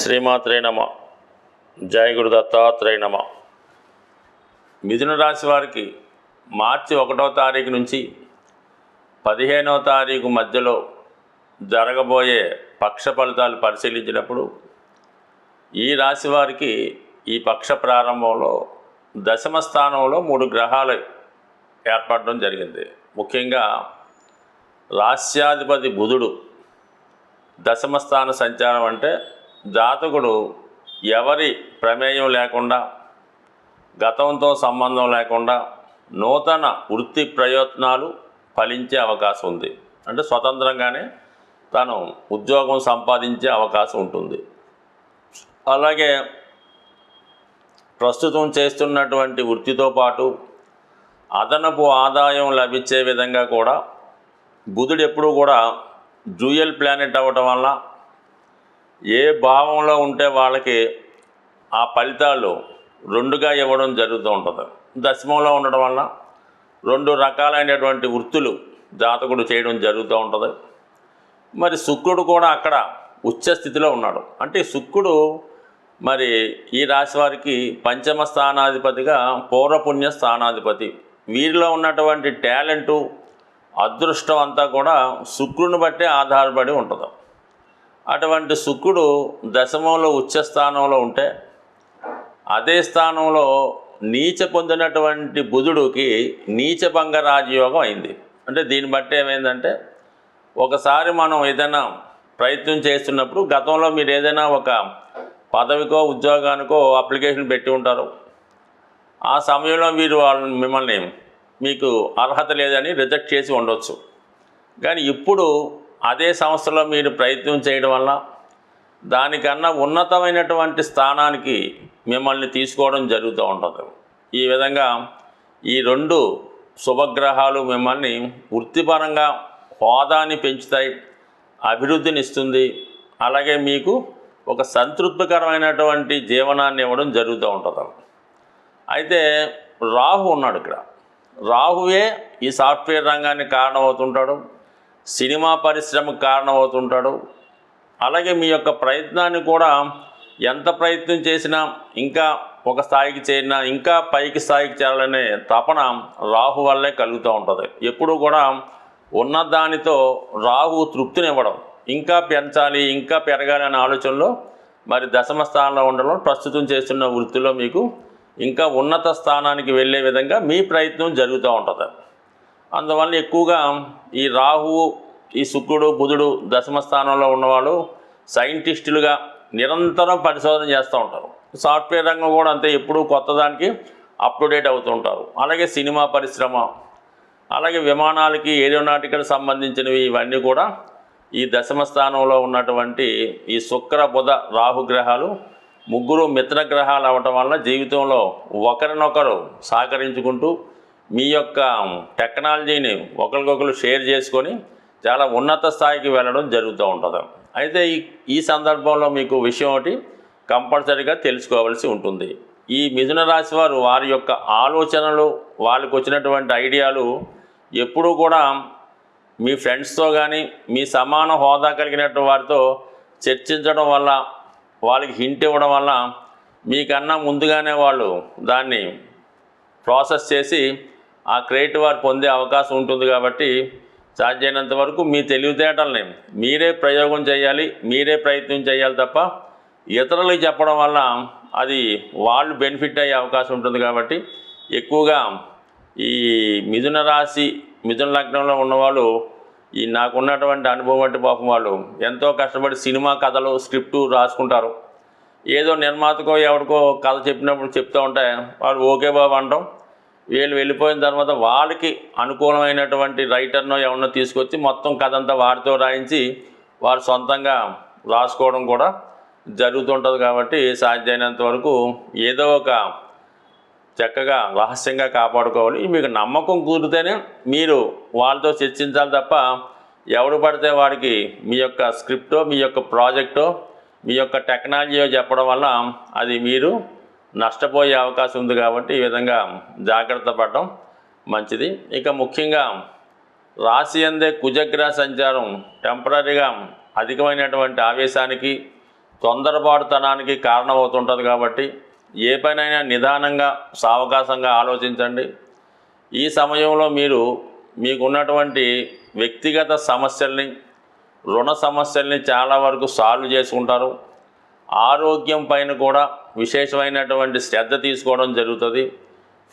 శ్రీమాత్రే నమ. జయ గురు దత్తాత్రేయ నమ. మిథున రాశి వారికి మార్చి ఒకటో తారీఖు నుంచి పదిహేనవ తారీఖు మధ్యలో జరగబోయే పక్ష ఫలితాలు పరిశీలించినప్పుడు ఈ రాశి వారికి ఈ పక్ష ప్రారంభంలో దశమ స్థానంలో మూడు గ్రహాలు ఏర్పడడం జరిగింది. ముఖ్యంగా రాస్యాధిపతి బుధుడు దశమ స్థాన సంచారం అంటే జాతకుడు ఎవరి ప్రమేయం లేకుండా గతంతో సంబంధం లేకుండా నూతన వృత్తి ప్రయత్నాలు ఫలించే అవకాశం ఉంది. అంటే స్వతంత్రంగానే తను ఉద్యోగం సంపాదించే అవకాశం ఉంటుంది. అలాగే ప్రస్తుతం చేస్తున్నటువంటి వృత్తితో పాటు అదనపు ఆదాయం లభించే విధంగా కూడా బుధుడు ఎప్పుడూ కూడా జూయల్ ప్లానెట్ అవ్వటం వల్ల ఏ భావంలో ఉంటే వాళ్ళకి ఆ ఫలితాలు రెండుగా ఇవ్వడం జరుగుతూ ఉంటుంది. దశమంలో ఉండడం వల్ల రెండు రకాలైనటువంటి వృత్తులు జాతకుడు చేయడం జరుగుతూ ఉంటుంది. మరి శుక్రుడు కూడా అక్కడ ఉచ్చ స్థితిలో ఉన్నాడు. అంటే శుక్రుడు మరి ఈ రాశి వారికి పంచమ స్థానాధిపతిగా పౌరపుణ్య స్థానాధిపతి. వీరిలో ఉన్నటువంటి టాలెంటు అదృష్టం అంతా కూడా శుక్రుని బట్టే ఆధారపడి ఉంటుంది. అటువంటి శుక్రుడు దశమంలో ఉచ్చ స్థానంలో ఉంటే అదే స్థానంలో నీచ పొందినటువంటి బుధుడికి నీచభంగ రాజయోగం అయింది. అంటే దీన్ని బట్టి ఏమైందంటే ఒకసారి మనం ఏదైనా ప్రయత్నం చేస్తున్నప్పుడు గతంలో మీరు ఏదైనా ఒక పదవికో ఉద్యోగానికో అప్లికేషన్ పెట్టి ఉంటారు. ఆ సమయంలో మీరు వాళ్ళని మిమ్మల్ని మీకు అర్హత లేదని రిజెక్ట్ చేసి ఉండొచ్చు. కానీ ఇప్పుడు అదే సంస్థలో మీరు ప్రయత్నం చేయడం వల్ల దానికన్నా ఉన్నతమైనటువంటి స్థానానికి మిమ్మల్ని తీసుకోవడం జరుగుతూ ఉంటుంది. ఈ విధంగా ఈ రెండు శుభగ్రహాలు మిమ్మల్ని వృత్తిపరంగా హోదాని పెంచుతాయి అభివృద్ధిని ఇస్తుంది. అలాగే మీకు ఒక సంతృప్తికరమైనటువంటి జీవనాన్ని ఇవ్వడం జరుగుతూ ఉంటుంది. అయితే రాహు ఉన్నాడు ఇక్కడ. రాహువే ఈ సాఫ్ట్వేర్ రంగానికి కారణమవుతుంటాడు. సినిమా పరిశ్రమకు కారణమవుతుంటాడు. అలాగే మీ యొక్క ప్రయత్నాన్ని కూడా ఎంత ప్రయత్నం చేసినా ఇంకా ఒక స్థాయికి చేరినా ఇంకా పైకి స్థాయికి చేరాలనే తపన రాహు వల్లే కలుగుతూ ఉంటుంది. ఎప్పుడు కూడా ఉన్న దానితో రాహు తృప్తినివ్వడం. ఇంకా పెంచాలి ఇంకా పెరగాలి అనే ఆలోచనలో మరి దశమ స్థానంలో ఉండడం ప్రస్తుతం చేస్తున్న వృత్తిలో మీకు ఇంకా ఉన్నత స్థానానికి వెళ్ళే విధంగా మీ ప్రయత్నం జరుగుతూ ఉంటుంది. అందువల్ల ఎక్కువగా ఈ రాహువు ఈ శుక్రుడు బుధుడు దశమ స్థానంలో ఉన్నవాళ్ళు సైంటిస్టులుగా నిరంతరం పరిశోధన చేస్తూ ఉంటారు. సాఫ్ట్వేర్ రంగం కూడా అంతే ఎప్పుడూ కొత్త దానికి అప్ టు డేట్ అవుతూ ఉంటారు. అలాగే సినిమా పరిశ్రమ అలాగే విమానాలకి ఏరోనాటికల్ సంబంధించినవి ఇవన్నీ కూడా ఈ దశమ స్థానంలో ఉన్నటువంటి ఈ శుక్ర బుధ రాహు గ్రహాలు ముగ్గురు మిత్ర గ్రహాలు అవటం వల్ల జీవితంలో ఒకరినొకరు సహకరించుకుంటూ మీ యొక్క టెక్నాలజీని ఒకరికొకరు షేర్ చేసుకొని చాలా ఉన్నత స్థాయికి వెళ్ళడం జరుగుతూ ఉంటుంది. అయితే ఈ ఈ సందర్భంలో మీకు విషయం ఒకటి కంపల్సరీగా తెలుసుకోవాల్సి ఉంటుంది. ఈ మిథున రాశి వారు వారి యొక్క ఆలోచనలు వాళ్ళకి వచ్చినటువంటి ఐడియాలు ఎప్పుడూ కూడా మీ ఫ్రెండ్స్తో కానీ మీ సమాన హోదా కలిగినట్టు వారితో చర్చించడం వల్ల వాళ్ళకి హింట్ ఇవ్వడం వల్ల మీకన్నా ముందుగానే వాళ్ళు దాన్ని ప్రాసెస్ చేసి ఆ క్రెడిట్ వారు పొందే అవకాశం ఉంటుంది కాబట్టి సాధ్యమైనంత వరకు మీ తెలివితేటల్ని మీరే ప్రయోగం చేయాలి మీరే ప్రయత్నం చేయాలి తప్ప ఇతరులకు చెప్పడం వల్ల అది వాళ్ళు బెనిఫిట్ అయ్యే అవకాశం ఉంటుంది కాబట్టి ఎక్కువగా ఈ మిథున రాశి మిథున లగ్నంలో ఉన్నవాళ్ళు ఈ నాకున్నటువంటి అనుభవం వంటి పాపం వాళ్ళు ఎంతో కష్టపడి సినిమా కథలు స్క్రిప్టు రాసుకుంటారు. ఏదో నిర్మాతకో ఎవరికో కథ చెప్పినప్పుడు చెప్తూ ఉంటే వాళ్ళు ఓకే బాబు అంటాం. వీళ్ళు వెళ్ళిపోయిన తర్వాత వాళ్ళకి అనుకూలమైనటువంటి రైటర్నో ఎవరినో తీసుకొచ్చి మొత్తం కథ అంతా వారితో రాయించి వారు సొంతంగా రాసుకోవడం కూడా జరుగుతుంటుంది కాబట్టి సాధ్యమైనంత వరకు ఏదో ఒక చక్కగా రహస్యంగా కాపాడుకోవాలి. మీకు నమ్మకం కుదిరితేనే మీరు వాళ్ళతో చర్చించాలి తప్ప ఎవడు పడితే వాడికి మీ యొక్క స్క్రిప్టో మీ యొక్క ప్రాజెక్టో మీ యొక్క టెక్నాలజీయో చెప్పడం వల్ల అది మీరు నష్టపోయే అవకాశం ఉంది కాబట్టి ఈ విధంగా జాగ్రత్త పడటం మంచిది. ఇక ముఖ్యంగా రాశి అందే కుజగ్రహ సంచారం టెంపరీగా అధికమైనటువంటి ఆవేశానికి తొందరపాటుతనానికి కారణమవుతుంటుంది కాబట్టి ఏ పనైనా నిదానంగా సావకాశంగా ఆలోచించండి. ఈ సమయంలో మీరు మీకున్నటువంటి వ్యక్తిగత సమస్యల్ని రుణ సమస్యల్ని చాలా వరకు సాల్వ్ చేసుకుంటారు. ఆరోగ్యం పైన కూడా విశేషమైనటువంటి శ్రద్ధ తీసుకోవడం జరుగుతుంది.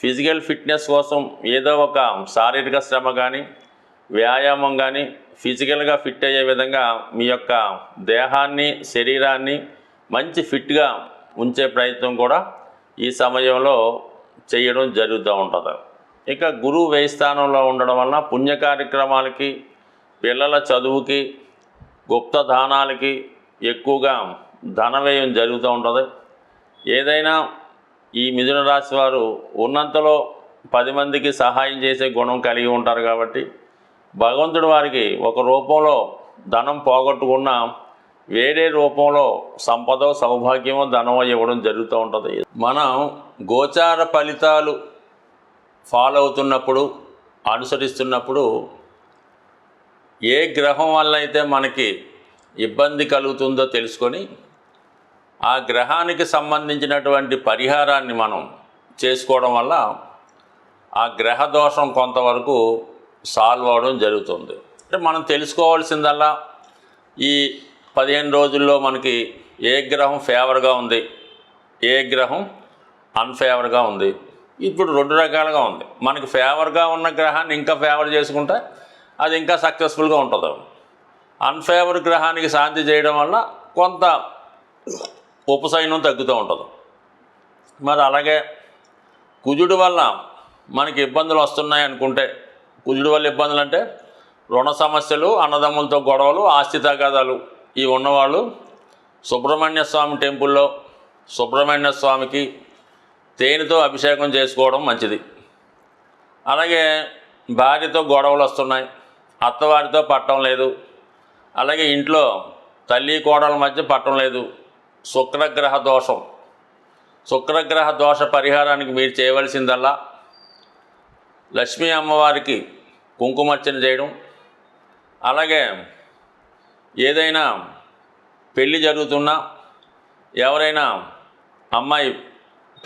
ఫిజికల్ ఫిట్నెస్ కోసం ఏదో ఒక శారీరక శ్రమ కానీ వ్యాయామం కానీ ఫిజికల్గా ఫిట్ అయ్యే విధంగా మీ యొక్క దేహాన్ని శరీరాన్ని మంచి ఫిట్గా ఉంచే ప్రయత్నం కూడా ఈ సమయంలో చేయడం జరుగుతూ ఉంటుంది. ఇక గురువు వ్యయ స్థానంలో ఉండడం వలన పుణ్య కార్యక్రమాలకి పిల్లల చదువుకి గుప్త దానాలకి ఎక్కువగా ధన వ్యయం జరుగుతూ ఉంటుంది. ఏదైనా ఈ మిథున రాశి వారు ఉన్నంతలో పది మందికి సహాయం చేసే గుణం కలిగి ఉంటారు కాబట్టి భగవంతుడు వారికి ఒక రూపంలో ధనం పోగొట్టుకున్న వేరే రూపంలో సంపద సౌభాగ్యమో ధనమో ఇవ్వడం జరుగుతూ ఉంటుంది. మనం గోచార ఫలితాలు ఫాలో అవుతున్నప్పుడు అనుసరిస్తున్నప్పుడు ఏ గ్రహం వల్ల అయితే మనకి ఇబ్బంది కలుగుతుందో తెలుసుకొని ఆ గ్రహానికి సంబంధించినటువంటి పరిహారాన్ని మనం చేసుకోవడం వల్ల ఆ గ్రహ దోషం కొంతవరకు సాల్వ్ అవడం జరుగుతుంది. అంటే మనం తెలుసుకోవాల్సిందల్లా ఈ పదిహేను రోజుల్లో మనకి ఏ గ్రహం ఫేవర్గా ఉంది ఏ గ్రహం అన్ఫేవర్గా ఉంది ఇప్పుడు రెండు రకాలుగా ఉంది. మనకి ఫేవర్గా ఉన్న గ్రహాన్ని ఇంకా ఫేవర్ చేసుకుంటే అది ఇంకా సక్సెస్ఫుల్గా ఉంటుంది. అన్ఫేవర్ గ్రహానికి శాంతి చేయడం వల్ల కొంత ఉపశయనం తగ్గుతూ ఉంటుంది. మరి అలాగే కుజుడు వల్ల మనకి ఇబ్బందులు వస్తున్నాయి అనుకుంటే కుజుడు వల్ల ఇబ్బందులు అంటే రుణ సమస్యలు అన్నదమ్ములతో గొడవలు ఆస్తి తగాదాలు ఇవి ఉన్నవాళ్ళు సుబ్రహ్మణ్య స్వామి టెంపుల్లో సుబ్రహ్మణ్య స్వామికి తేనెతో అభిషేకం చేసుకోవడం మంచిది. అలాగే భార్యతో గొడవలు వస్తున్నాయి అత్తవారితో పట్టడం లేదు అలాగే ఇంట్లో తల్లి కోడల మధ్య పట్టడం లేదు శుక్రగ్రహ దోషం. శుక్రగ్రహ దోష పరిహారానికి మీరు చేయవలసిందల్లా లక్ష్మీ అమ్మవారికి కుంకుమర్చన చేయడం. అలాగే ఏదైనా పెళ్ళి జరుగుతున్నా ఎవరైనా అమ్మాయి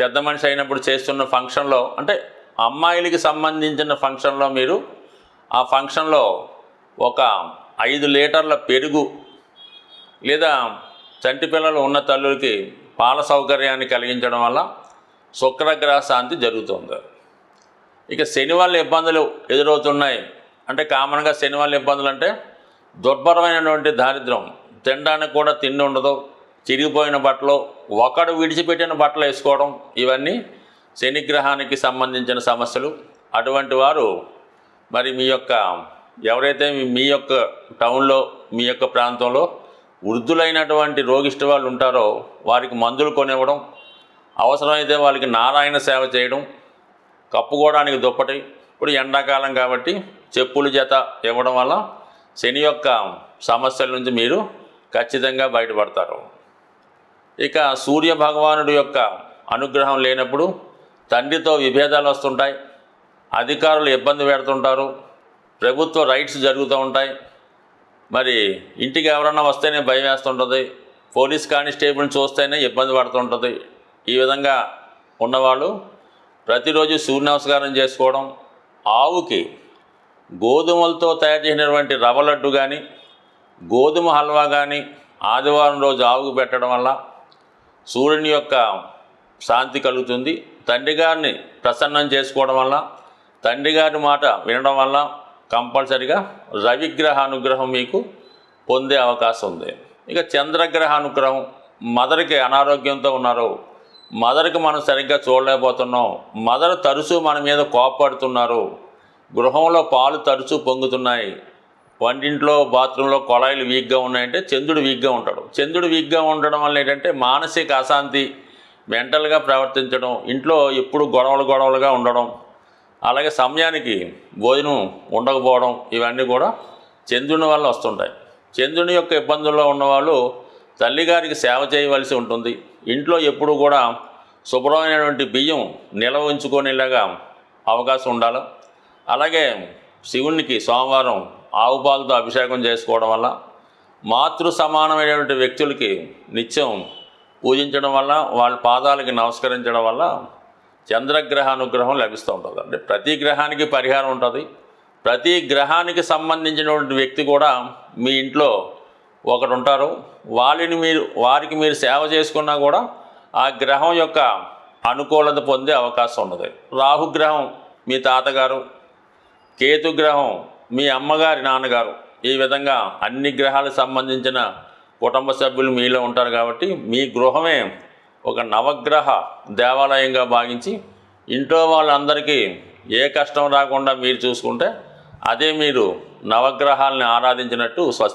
పెద్ద మనిషి అయినప్పుడు చేస్తున్న ఫంక్షన్లో అంటే అమ్మాయిలకి సంబంధించిన ఫంక్షన్లో మీరు ఆ ఫంక్షన్లో ఒక ఐదు లీటర్ల పెరుగు లేదా చంటి పిల్లలు ఉన్న తల్లులకి పాల సౌకర్యాన్ని కలిగించడం వల్ల శుక్రగ్రహ శాంతి జరుగుతుంది. ఇక శని వల్ల ఇబ్బందులు ఎదురవుతున్నాయి. అంటే కామన్గా శని వల్ల ఇబ్బందులు అంటే దుర్భరమైనటువంటి దారిద్ర్యం. తినడానికి కూడా తిండి ఉండదు. చిరిగిపోయిన బట్టలు ఒకడు విడిచిపెట్టిన బట్టలు వేసుకోవడం ఇవన్నీ శనిగ్రహానికి సంబంధించిన సమస్యలు. అటువంటి వారు మరి మీ యొక్క ఎవరైతే మీ- మీ యొక్క టౌన్లో మీ యొక్క ప్రాంతంలో వృద్ధులైనటువంటి రోగిష్ట వాళ్ళు ఉంటారో వారికి మందులు కొనివ్వడం అవసరమైతే వాళ్ళకి నారాయణ సేవ చేయడం కప్పుకోవడానికి దుప్పటి ఇప్పుడు ఎండాకాలం కాబట్టి చెప్పులు జత ఇవ్వడం వల్ల శని యొక్క సమస్యల నుంచి మీరు ఖచ్చితంగా బయటపడతారు. ఇక సూర్య భగవానుడి యొక్క అనుగ్రహం లేనప్పుడు తండ్రితో విభేదాలు వస్తుంటాయి అధికారులు ఇబ్బంది పెడుతుంటారు ప్రభుత్వ రైట్స్ జరుగుతూ ఉంటాయి మరి ఇంటికి ఎవరన్నా వస్తేనే భయం వేస్తుంటుంది. పోలీస్ కానిస్టేబుల్ని చూస్తేనే ఇబ్బంది పడుతుంటుంది. ఈ విధంగా ఉన్నవాళ్ళు ప్రతిరోజు సూర్య నమస్కారం చేసుకోవడం ఆవుకి గోధుమలతో తయారు చేసినటువంటి రవ్వ లడ్డు కానీ గోధుమ హల్వా కానీ ఆదివారం రోజు ఆవుకు పెట్టడం వల్ల సూర్యుని యొక్క శాంతి కలుగుతుంది. తండ్రి గారిని ప్రసన్నం చేసుకోవడం వల్ల తండ్రి గారి మాట వినడం వల్ల కంపల్సరిగా రవిగ్రహ అనుగ్రహం మీకు పొందే అవకాశం ఉంది. ఇక చంద్రగ్రహ అనుగ్రహం మదర్కి అనారోగ్యంతో ఉన్నారు. మదర్కి మనం సరిగ్గా చూడలేకపోతున్నాం. మదర్ తరచూ మన మీద కోపడుతున్నారు. గృహంలో పాలు తరచూ పొంగుతున్నాయి. వంటింట్లో బాత్రూంలో కొళాయిలు వీక్గా ఉన్నాయంటే చంద్రుడు వీక్గా ఉంటాడు. చంద్రుడు వీక్గా ఉండడం వల్ల ఏంటంటే మానసిక అశాంతి మెంటల్గా ప్రవర్తించడం ఇంట్లో ఎప్పుడు గొడవలు గొడవలుగా ఉండడం అలాగే సమయానికి భోజనం ఉండకపోవడం ఇవన్నీ కూడా చంద్రుని వల్ల వస్తుంటాయి. చంద్రుని యొక్క ఇబ్బందుల్లో ఉన్నవాళ్ళు తల్లిగారికి సేవ చేయవలసి ఉంటుంది. ఇంట్లో ఎప్పుడు కూడా శుభ్రమైనటువంటి బియ్యం నిల్వ ఉంచుకునేలాగా అవకాశం ఉండాలి. అలాగే శివునికి సోమవారం ఆవు పాలతో అభిషేకం చేసుకోవడం వల్ల మాతృ సమానమైనటువంటి వ్యక్తులకి నిత్యం పూజించడం వల్ల వాళ్ళ పాదాలకి నమస్కరించడం వల్ల చంద్రగ్రహ అనుగ్రహం లభిస్తూ ఉంటుంది. అంటే ప్రతి గ్రహానికి పరిహారం ఉంటుంది. ప్రతి గ్రహానికి సంబంధించినటువంటి వ్యక్తి కూడా మీ ఇంట్లో ఒకడు ఉంటారు. వాళ్ళని మీరు వారికి మీరు సేవ చేసుకున్నా కూడా ఆ గ్రహం యొక్క అనుకూలత పొందే అవకాశం ఉన్నది. రాహుగ్రహం మీ తాతగారు కేతుగ్రహం మీ అమ్మగారి నాన్నగారు. ఈ విధంగా అన్ని గ్రహాలకు సంబంధించిన కుటుంబ సభ్యులు మీలో ఉంటారు కాబట్టి మీ గృహమే ఒక నవగ్రహ దేవాలయంగా భావించి ఇంట్లో వాళ్ళందరికీ ఏ కష్టం రాకుండా మీరు చూసుకుంటే అదే మీరు నవగ్రహాలని ఆరాధించినట్టు స్వస్తి.